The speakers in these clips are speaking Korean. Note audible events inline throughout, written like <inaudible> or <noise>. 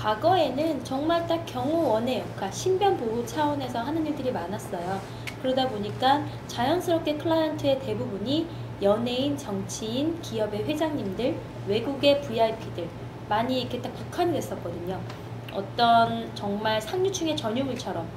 과거에는 정말 딱 경호원의 역할, 신변 보호 차원에서 하는 일들이 많았어요. 그러다 보니까 자연스럽게 클라이언트의 대부분이 연예인, 정치인, 기업의 회장님들, 외국의 VIP들 많이 이렇게 딱 국한이 됐었거든요. 어떤 정말 상류층의 전유물처럼.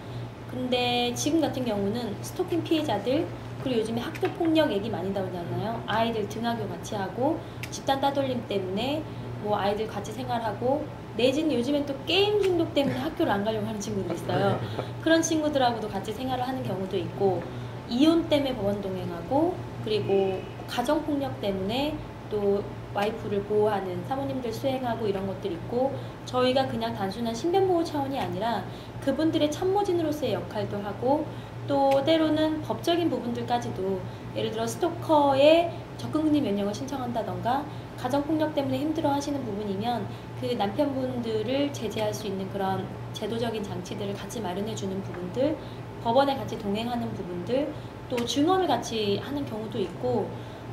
근데 지금 같은 경우는 스토킹 피해자들 그리고 요즘에 학교 폭력 얘기 많이 나오잖아요. 아이들 등하교 같이 하고 집단 따돌림 때문에 뭐 아이들 같이 생활하고 내지는 요즘엔 또 게임 중독 때문에 학교를 안 가려고 하는 친구도 있어요. 그런 친구들하고도 같이 생활을 하는 경우도 있고 이혼 때문에 법원 동행하고 그리고 가정 폭력 때문에 또 와이프를 보호하는 사모님들 수행하고 이런 것들 있고 저희가 그냥 단순한 신변 보호 차원이 아니라 그분들의 참모진으로서의 역할도 하고 또 때로는 법적인 부분들까지도 예를 들어 스토커의 접근금지 명령을 신청한다던가 가정폭력 때문에 힘들어 하시는 부분이면 그 남편분들을 제재할 수 있는 그런 제도적인 장치들을 같이 마련해 주는 부분들 법원에 같이 동행하는 부분들 또 증언을 같이 하는 경우도 있고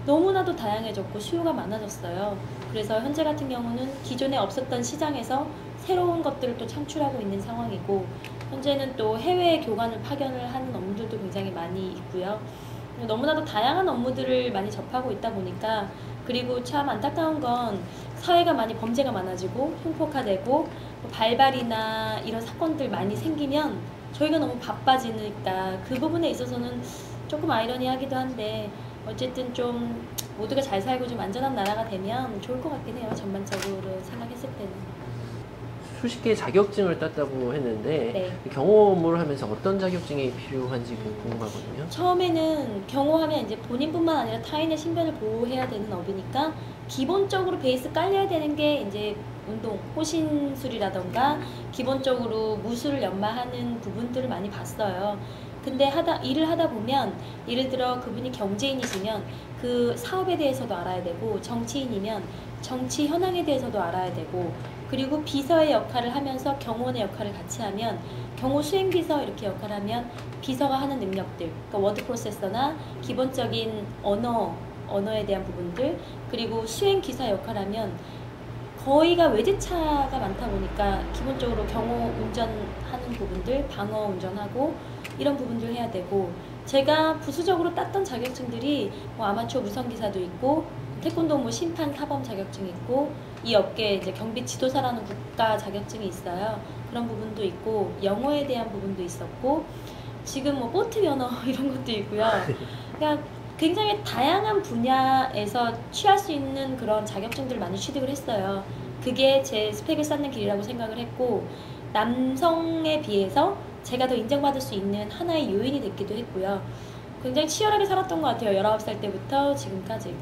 너무나도 다양해졌고 수요가 많아졌어요. 그래서 현재 같은 경우는 기존에 없었던 시장에서 새로운 것들을 또 창출하고 있는 상황이고 현재는 또 해외 교관을 파견을 하는 업무들도 굉장히 많이 있고요. 너무나도 다양한 업무들을 많이 접하고 있다 보니까 그리고 참 안타까운 건 사회가 많이 범죄가 많아지고 흉폭화되고 발발이나 이런 사건들 많이 생기면 저희가 너무 바빠지니까 그 부분에 있어서는 조금 아이러니하기도 한데 어쨌든 좀 모두가 잘 살고 좀 안전한 나라가 되면 좋을 것 같긴 해요. 전반적으로 생각했을 때는. 수십 개의 자격증을 땄다고 했는데 네. 업무를 하면서 어떤 자격증이 필요한지 궁금하거든요. 처음에는 경호하면 이제 본인뿐만 아니라 타인의 신변을 보호해야 되는 업이니까 기본적으로 베이스 깔려야 되는 게 이제 운동, 호신술이라던가 기본적으로 무술을 연마하는 부분들을 많이 봤어요. 근데 하다 일을 하다 보면 예를 들어 그분이 경제인이시면 그 사업에 대해서도 알아야 되고 정치인이면 정치 현황에 대해서도 알아야 되고 그리고 비서의 역할을 하면서 경호원의 역할을 같이 하면 경호 수행 비서 이렇게 역할을 하면 비서가 하는 능력들 그러니까 워드 프로세서나 기본적인 언어 언어에 대한 부분들 그리고 수행 기사 역할을 하면 거의가 외제차가 많다 보니까 기본적으로 경호 운전하는 부분들 방어 운전하고 이런 부분들 해야 되고 제가 부수적으로 땄던 자격증들이 뭐 아마추어 무선기사도 있고 태권도 뭐 심판 사범 자격증이 있고 이 업계 이제 경비 지도사라는 국가 자격증이 있어요. 그런 부분도 있고 영어에 대한 부분도 있었고 지금 뭐 보트 면허 <laughs> 이런 것도 있고요. 그러니까 굉장히 다양한 분야에서 취할 수 있는 그런 자격증들을 많이 취득을 했어요. 그게 제 스펙을 쌓는 길이라고 생각을 했고 남성에 비해서 제가 더 인정받을 수 있는 하나의 요인이 됐기도 했고요. 굉장히 치열하게 살았던 것 같아요. 19살 때부터 지금까지.